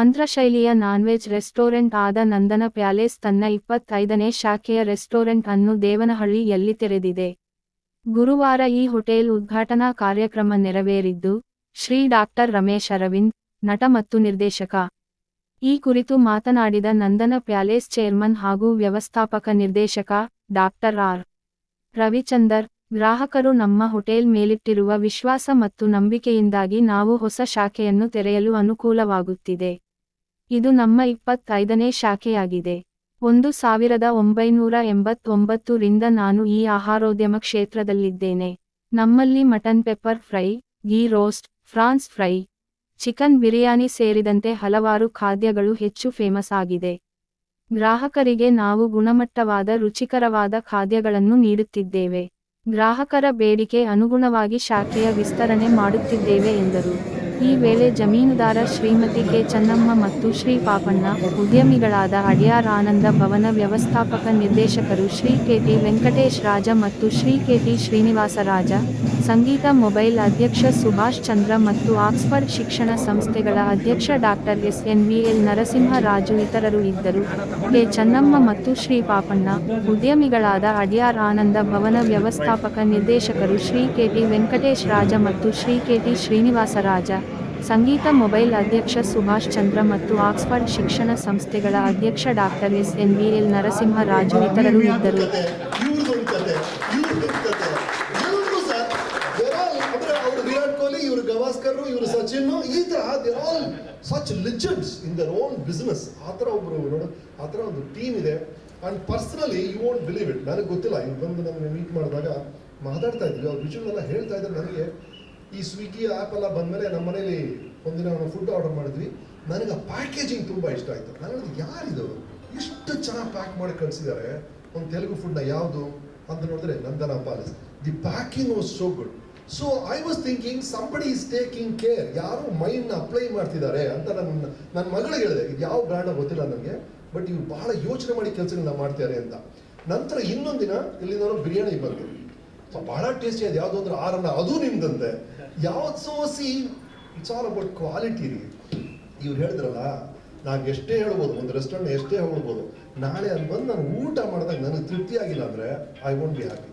ಆಂಧ್ರ ಶೈಲಿಯ non veg restaurant ಆದ ನಂದನ palace ತನ್ನ ಇಪ್ಪತ್ತೈದನೇ ಶಾಖೆಯ ರೆಸ್ಟೋರೆಂಟ್ ಅನ್ನು ದೇವನಹಳ್ಳಿಯಲ್ಲಿ ತೆರೆದಿದೆ. ಗುರುವಾರ ಈ ಹೋಟೆಲ್ ಉದ್ಘಾಟನಾ ಕಾರ್ಯಕ್ರಮ ನೆರವೇರಿದ್ದು, ಶ್ರೀ ಡಾಕ್ಟರ್ ರಮೇಶ್ ಅರವಿಂದ್, ನಟ ಮತ್ತು ನಿರ್ದೇಶಕ. ಈ ಕುರಿತು ಮಾತನಾಡಿದ ನಂದನ ಪ್ಯಾಲೇಸ್ ಚೇರ್ಮನ್ ಹಾಗೂ ವ್ಯವಸ್ಥಾಪಕ ನಿರ್ದೇಶಕ, ಡಾಕ್ಟರ್ ಆರ್. ರವಿಚಂದರ್, ಗ್ರಾಹಕರು ನಮ್ಮ ಹೋಟೆಲ್ ಮೇಲಿಟ್ಟಿರುವ ವಿಶ್ವಾಸ ಮತ್ತು ನಂಬಿಕೆಯಿಂದಾಗಿ ನಾವು ಹೊಸ ಶಾಖೆಯನ್ನು ತೆರೆಯಲು ಅನುಕೂಲವಾಗುತ್ತಿದೆ. ಇದು ನಮ್ಮ ಇಪ್ಪತ್ತೈದನೇ ಶಾಖೆಯಾಗಿದೆ. ಒಂದು ಸಾವಿರದ ಒಂಬೈನೂರ ಎಂಬತ್ತೊಂಬತ್ತು ರಿಂದ ನಾನು ಈ ಆಹಾರೋದ್ಯಮ ಕ್ಷೇತ್ರದಲ್ಲಿದ್ದೇನೆ. ನಮ್ಮಲ್ಲಿ mutton pepper fry ghee roast, French fry, chicken biryani ಸೇರಿದಂತೆ ಹಲವಾರು ಖಾದ್ಯಗಳು ಹೆಚ್ಚು ಫೇಮಸ್ ಆಗಿದೆ. ಗ್ರಾಹಕರಿಗೆ ನಾವು ಗುಣಮಟ್ಟವಾದ, ರುಚಿಕರವಾದ ಖಾದ್ಯಗಳನ್ನು ನೀಡುತ್ತಿದ್ದೇವೆ. ಗ್ರಾಹಕರ ಬೇಡಿಕೆ ಅನುಗುಣವಾಗಿ ಶಾಖೆಯ ವಿಸ್ತರಣೆ ಮಾಡುತ್ತಿದ್ದೇವೆ ಎಂದರು. ಈ ವೇಳೆ ಜಮೀನುದಾರ ಶ್ರೀಮತಿ ಕೆ. ಚನ್ನಮ್ಮ ಮತ್ತು ಶ್ರೀ ಪಾಪಣ್ಣ, ಉದ್ಯಮಿಗಳಾದ ಅಡಿಯಾರ್ ಆನಂದ ಭವನ ವ್ಯವಸ್ಥಾಪಕ ನಿರ್ದೇಶಕರು ಶ್ರೀ ಕೆಟಿ ವೆಂಕಟೇಶ್ ರಾಜ ಮತ್ತು ಶ್ರೀ ಕೆಟಿ ಶ್ರೀನಿವಾಸ ರಾಜ ಸಂಗೀತ ಮೊಬೈಲ್ ಅಧ್ಯಕ್ಷ ಸುಭಾಷ್ ಚಂದ್ರ ಮತ್ತು ಆಕ್ಸ್ಫರ್ಡ್ ಶಿಕ್ಷಣ ಸಂಸ್ಥೆಗಳ ಅಧ್ಯಕ್ಷ doctor S N V L Narasimharaju ಇತರರು ಇದ್ದರು. ಕೆ. ಚನ್ನಮ್ಮ ಮತ್ತು ಶ್ರೀ ಪಾಪಣ್ಣ, ಉದ್ಯಮಿಗಳಾದ ಅಡಿಯಾರ್ ಆನಂದ ಭವನ ವ್ಯವಸ್ಥಾಪಕ ನಿರ್ದೇಶಕರು ಶ್ರೀ ಕೆಟಿ ವೆಂಕಟೇಶ್ ರಾಜ ಮತ್ತು ಶ್ರೀ ಕೆಟಿ ಶ್ರೀನಿವಾಸ ರಾಜ. ಸಂಗೀತ ಮೊಬೈಲ್ ಅಧ್ಯಕ್ಷ ಸುಭಾಷ್ ಚಂದ್ರ ಮತ್ತು ಆಕ್ಸ್ಫರ್ಡ್ ಶಿಕ್ಷಣ ಸಂಸ್ಥೆಗಳ ಅಧ್ಯಕ್ಷ doctor S N V Narasimharaju ಇತರರು ಇದ್ದರು ಇವ್ರದೊಂದು ಕತೆ ಇವ್ರದೊಂದು ಕತೆ ಎಲ್ರು ಸರ್ ದೇರ್ ಆಲ್ ಅಂದ್ರೆ ಅವರು ವಿರಾಟ್ ಕೊಹ್ಲಿ ಇವರು ಗವಾಸ್ಕರ್ ಇವರು ಸಚಿನ್ ಈ ತರ there all such legends in their own business ಆ ಥರ ಒಬ್ಬರು ನೋಡು ಆ ಥರ ಒಂದು ಟೀಮ್ ಇದೆ. And personally you won't believe it ನನಗೆ ಗೊತ್ತಿಲ್ಲ. ಇವ್ರು ಬಂದು ನಮಗೆ ಮೀಟ್ ಮಾಡಿದಾಗ ಮಾತಾಡ್ತಾ ಇದ್ವಿ. ಅವ್ರ ವಿಷಯಗಳೆಲ್ಲ ಹೇಳ್ತಾ ಇದ್ದಾರೆ ನನಗೆ. ಈ ಸ್ವಿಗ್ಗಿ ಆ್ಯಪ್ ಎಲ್ಲ ಬಂದಮೇಲೆ ನಮ್ಮ ಮನೇಲಿ ಒಂದಿನ ನಾವು ಫುಡ್ ಆರ್ಡರ್ ಮಾಡಿದ್ವಿ. ನನಗೆ ಆ ಪ್ಯಾಕೇಜಿಂಗ್ ತುಂಬ ಇಷ್ಟ ಆಯಿತು. ನಾನು ಯಾರಿದು? ಇಷ್ಟು ಚೆನ್ನಾಗಿ ಪ್ಯಾಕ್ ಮಾಡಿ ಕಳಿಸಿದ್ದಾರೆ ಒಂದು ತೆಲುಗು ಫುಡ್ನ ಯಾವುದು? ಅಂತ ನೋಡಿದ್ರೆ Nandana palace the packing was so good so I was thinking somebody is taking care ಯಾರು ಮೈಂಡ್ನ ಅಪ್ಲೈ ಮಾಡ್ತಿದ್ದಾರೆ ಅಂತ ನನ್ನ ನನ್ನ ಮಗಳಿಗೆ ಹೇಳಿದೆ. ಇದು ಯಾವ ಬ್ರ್ಯಾಂಡ್ ಗೊತ್ತಿಲ್ಲ ನನಗೆ ಬಟ್ ಇವ್ರು ಬಹಳ ಯೋಚನೆ ಮಾಡಿ ಕೆಲಸಗಳನ್ನ ಮಾಡ್ತಿದ್ದಾರೆ ಅಂತ. ನಂತರ ಇನ್ನೊಂದು ದಿನ ನಾನು ಬಿರಿಯಾನಿ ಬಂತು. ಬಹಳ ಟೇಸ್ಟಿ ಅದು ಯಾವುದು ಅಂದ್ರೆ ಆರನ್ನ, ಅದು ನಿಮ್ದಂತೆ. ಯಾವ್ದು ಸೋಸಿ ಇಟ್ಸ್ ಅಬೌಟ್ ಕ್ವಾಲಿಟಿ ರೀ. ಇವ್ರು ಹೇಳಿದ್ರಲ್ಲ, ನಾನು ಎಷ್ಟೇ ಹೇಳ್ಬೋದು, ಒಂದು ರೆಸ್ಟೋರೆಂಟ್ ಎಷ್ಟೇ ಹೇಳ್ಬೋದು, ನಾಳೆ ಅಲ್ಲಿ ಬಂದು ನಾನು ಊಟ ಮಾಡಿದಾಗ ನನಗೆ ತೃಪ್ತಿ ಆಗಿಲ್ಲ ಅಂದರೆ I won't be happy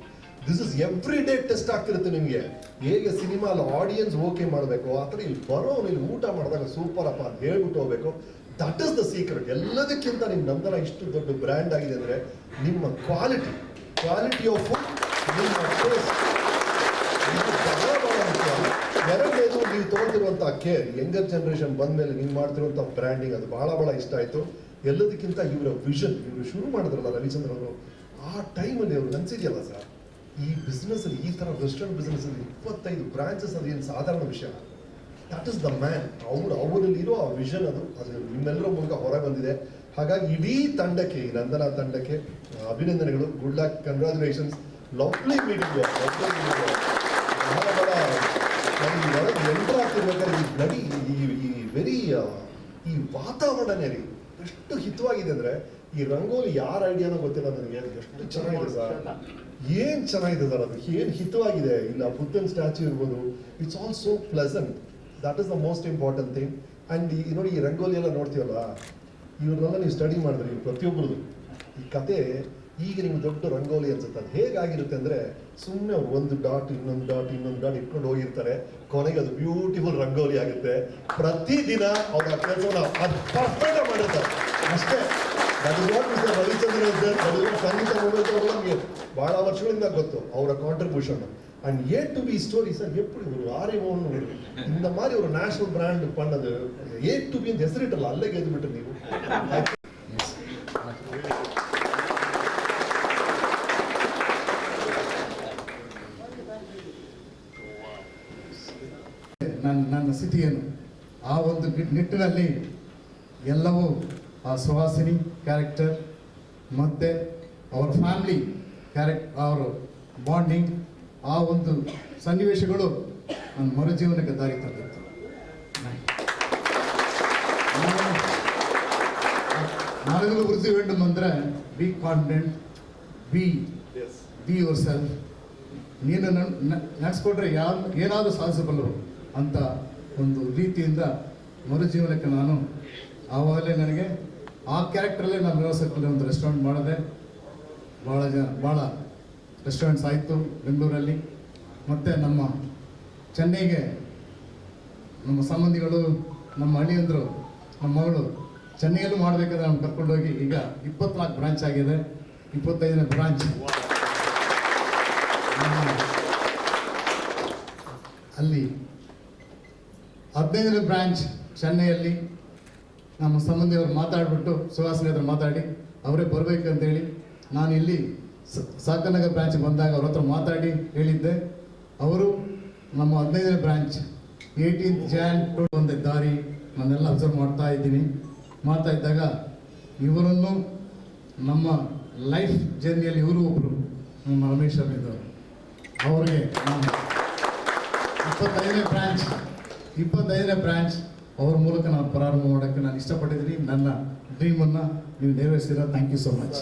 this is every day test ಆಗ್ತಿರುತ್ತೆ ನಿಮಗೆ. ಹೇಗೆ ಸಿನಿಮಾ ಅಲ್ಲಿ ಆಡಿಯನ್ಸ್ ಓಕೆ ಮಾಡಬೇಕು, ಆ ಥರ ಇಲ್ಲಿ ಬರೋನು ಇಲ್ಲಿ ಊಟ ಮಾಡಿದಾಗ ಸೂಪರ್ ಅಪ್ಪ ಅಂತ ಹೇಳ್ಬಿಟ್ಟು ಹೋಗ್ಬೇಕು. ದಟ್ ಇಸ್ ದ ಸೀಕ್ರೆಟ್ ಎಲ್ಲದಕ್ಕಿಂತ ನಿಮ್ಮ ನಂತರ ಇಷ್ಟು ದೊಡ್ಡ ಬ್ರ್ಯಾಂಡ್ ಆಗಿದೆ ಅಂದರೆ ನಿಮ್ಮ ಕ್ವಾಲಿಟಿ ಕ್ವಾಲಿಟಿ ಆಫ್ ಫುಡ್ ನಿಮ್ಮ ಎರಡನೇದು ನೀವು ತೊಗೊಂಡಿರುವಂತಹ ಕೇರ್ ಯಂಗರ್ ಜನರೇಷನ್ ಬಂದ್ಮೇಲೆ ನೀವು ಮಾಡ್ತಿರುವಂಥ ಬ್ರ್ಯಾಂಡಿಂಗ್ ಅದು ಬಹಳ ಬಹಳ ಇಷ್ಟ ಆಯ್ತು. ಎಲ್ಲದಕ್ಕಿಂತ ಇವರ ವಿಷನ್ ಇವರು ಶುರು ಮಾಡಿದ್ರಲ್ಲ ರವಿಚಂದ್ರ ಅವರು, ಆ ಟೈಮಲ್ಲಿ ಅವ್ರು ಅನ್ಸಿದೆಯಲ್ಲ ಸರ್ ಈ ಬಿಸ್ನೆಸ್ ಅಲ್ಲಿ, ಈ ತರ ವೆಸ್ಟರ್ನ್ ಬಿಸ್ನೆಸ್ ಅಲ್ಲಿ ಇಪ್ಪತ್ತೈದು ಬ್ರಾಂಚಸ್ ಅದು ಏನು ಸಾಧಾರಣ ವಿಷಯ. ದಟ್ ಇಸ್ ದ ಮ್ಯಾನ್ ಅವ್ರು ಅವರಲ್ಲಿ ಇರೋ ಆ ವಿಷನ್ ಅದು ಅದು ನಿಮ್ಮೆಲ್ಲರ ಮೂಲಕ ಹೊರ ಬಂದಿದೆ. ಹಾಗಾಗಿ ಇಡೀ ತಂಡಕ್ಕೆ, ಈ ನಂದನ ತಂಡಕ್ಕೆ ಅಭಿನಂದನೆಗಳು. Good luck congratulations lovely meeting ಈ ವೆರಿ ಈ ವಾತಾವರಣನೇ ರೀ, ಎಷ್ಟು ಹಿತವಾಗಿದೆ ಅಂದ್ರೆ ಈ ರಂಗೋಲಿ ಯಾರ ಐಡಿಯಾನೋ ಗೊತ್ತಿಲ್ಲ ನನಗೆ. ಎಷ್ಟು ಚೆನ್ನಾಗಿದೆ ಸರ್. ಏನ್ ಚೆನ್ನಾಗಿದೆ ಸರ್ ಅದು? ಏನ್ ಹಿತವಾಗಿದೆ? ಇಲ್ಲ, ಬುದ್ಧನ್ ಸ್ಟ್ಯಾಚ್ಯೂ ಇರ್ಬೋದು. It's all so pleasant that is the most important thing and ಈ, ನೋಡಿ ಈ ರಂಗೋಲಿ ಎಲ್ಲ ನೋಡ್ತೀವಲ್ಲ, ಇವ್ರನ್ನೆಲ್ಲ ನೀವು ಸ್ಟಡಿ ಮಾಡಿದ್ರಿ ಪ್ರತಿಯೊಬ್ಬರದು ಈ ಕತೆ ಈಗ ನಿಮ್ಗೆ ದೊಡ್ಡ ರಂಗೋಲಿ ಅನ್ಸುತ್ತೆ. ಅದು ಹೇಗಾಗಿರುತ್ತೆ ಅಂದ್ರೆ ಸುಮ್ಮನೆ ಒಂದು ಡಾಟ್, ಇನ್ನೊಂದು ಡಾಟ್ ಇನ್ನೊಂದು ಡಾಟ್ ಇಟ್ಕೊಂಡು ಹೋಗಿರ್ತಾರೆ. ಕೊನೆಗೆ ಅದು ಬ್ಯೂಟಿಫುಲ್ ರಂಗೋಲಿ ಆಗುತ್ತೆ. ಪ್ರತಿದಿನ ಅವ್ರ ಕೆಲಸವನ್ನ ಅದು ಪರ್ಫೆಕ್ಟ್ ಮಾಡಿರ್ತಾರೆ. ಅಷ್ಟೇ. ಅದು ಮಿಸ್ಟರ್ ರವಿಚಂದ್ರ ಸರ್ ಅದು ಸಂಗೀತ ಮೊಬೈಲ್ ನಮಗೆ ಬಹಳ ವರ್ಷಗಳಿಂದ ಗೊತ್ತು ಅವರ contribution and A to B story sir எப்படி ஒரு ஆர்வம்னு ஒரு இந்த மாதிரி ஒரு நேஷனல் பிராண்ட் பண்ணது ஏ டு பி ಹೆಸರಿಟ್ಟಲ್ಲ ಅಲ್ಲೇ ಗೆದ್ದು ಬಿಟ್ರು ನೀವು ನನ್ನ ನನ್ನ ಸ್ಥಿತಿಯನ್ನು ಆ ಒಂದು ಗಿ- ನಿಟ್ಟಿನಲ್ಲಿ ಎಲ್ಲವೂ ಆ ಸುಹಾಸಿನಿ ಕ್ಯಾರೆಕ್ಟರ್ ಮತ್ತು ಅವರ ಫ್ಯಾಮ್ಲಿ ಕ್ಯಾರೆಕ್ ಅವರ ಬಾಂಡಿಂಗ್ ಆ ಒಂದು ಸನ್ನಿವೇಶಗಳು ನನ್ನ ಮರುಜೀವನಕ್ಕೆ ದಾರಿ ತಂದಿತ್ತು ನಾವೆಲ್ಲ ಉಳಿಸಿ வேண்டும் ಅಂದರೆ be confident be be yourself ನೀನು ನಡೆಸ್ಕೊಟ್ರೆ ಯಾರು ಏನಾದರೂ ಸಾಧಿಸಬಲ್ಲರು ಅಂತ ಒಂದು ರೀತಿಯಿಂದ ಮರುಜೀವನಕ್ಕೆ ನಾನು ಆವಾಗಲೇ ನನಗೆ ಆ ಕ್ಯಾರೆಕ್ಟ್ರಲ್ಲೇ ನಾನು ವ್ಯವಸ್ಥೆಯಲ್ಲಿ ಒಂದು ರೆಸ್ಟೋರೆಂಟ್ ಮಾಡಿದೆ. ಭಾಳ ಜನ ಭಾಳ ರೆಸ್ಟೋರೆಂಟ್ಸ್ ಆಯಿತು ಬೆಂಗಳೂರಲ್ಲಿ. ಮತ್ತು ನಮ್ಮ ಚೆನ್ನೈಗೆ ನಮ್ಮ ಸಂಬಂಧಿಗಳು, ನಮ್ಮ ಹಳ್ಳಿಯಂದರು ನಮ್ಮ ಮಗಳು ಚೆನ್ನೈಯಲ್ಲೂ ಮಾಡಬೇಕಾದ್ರೆ ನಾವು ಕರ್ಕೊಂಡೋಗಿ ಈಗ ಇಪ್ಪತ್ನಾಲ್ಕು ಬ್ರಾಂಚ್ ಆಗಿದೆ. ಇಪ್ಪತ್ತೈದನೇ ಬ್ರಾಂಚ್ ಅಲ್ಲಿ ಹದಿನೈದನೇ ಬ್ರಾಂಚ್ ಚೆನ್ನೈಯಲ್ಲಿ. ನಮ್ಮ ಸಂಬಂಧಿಯವರು ಮಾತಾಡಿಬಿಟ್ಟು ಸುಹಾಸಿನಿ ಹತ್ರ ಮಾತಾಡಿ, ಅವರೇ ಬರಬೇಕಂತೇಳಿ ನಾನು ಇಲ್ಲಿ ಸಾಕನಗರ್ ಬ್ರಾಂಚ್ ಬಂದಾಗ ಅವ್ರ ಹತ್ರ ಮಾತಾಡಿ ಹೇಳಿದ್ದೆ. ಅವರು ನಮ್ಮ ಹದಿನೈದನೇ ಬ್ರಾಂಚ್ ಏಯ್ಟೀನ್ತ್ ಜಾನ್ ಟು ಒಂದು ದಾರಿ ನಾನೆಲ್ಲ ಅಬ್ಸರ್ವ್ ಮಾಡ್ತಾ ಇದ್ದೀನಿ. ಮಾಡ್ತಾ ಇದ್ದಾಗ ಇವರನ್ನು ನಮ್ಮ ಲೈಫ್ ಜರ್ನಿಯಲ್ಲಿ ಇವರು ಒಬ್ಬರು ನಮ್ಮ ರಮೇಶ್ ಅಭಿದವರು ಅವರಿಗೆ ನಾನು ಇಪ್ಪತ್ತೈದನೇ ಬ್ರಾಂಚ್ ಇಪ್ಪತ್ತೈದನೇ ಬ್ರಾಂಚ್ ಅವ್ರ ಮೂಲಕ ನಾನು ಪ್ರಾರಂಭ ಮಾಡೋಕ್ಕೆ ನಾನು ಇಷ್ಟಪಟ್ಟಿದ್ದೀನಿ. ನನ್ನ ಡ್ರೀಮನ್ನು ನೀವು ನೆರವೇರಿಸಿದ ಥ್ಯಾಂಕ್ ಯು ಸೊ ಮಚ್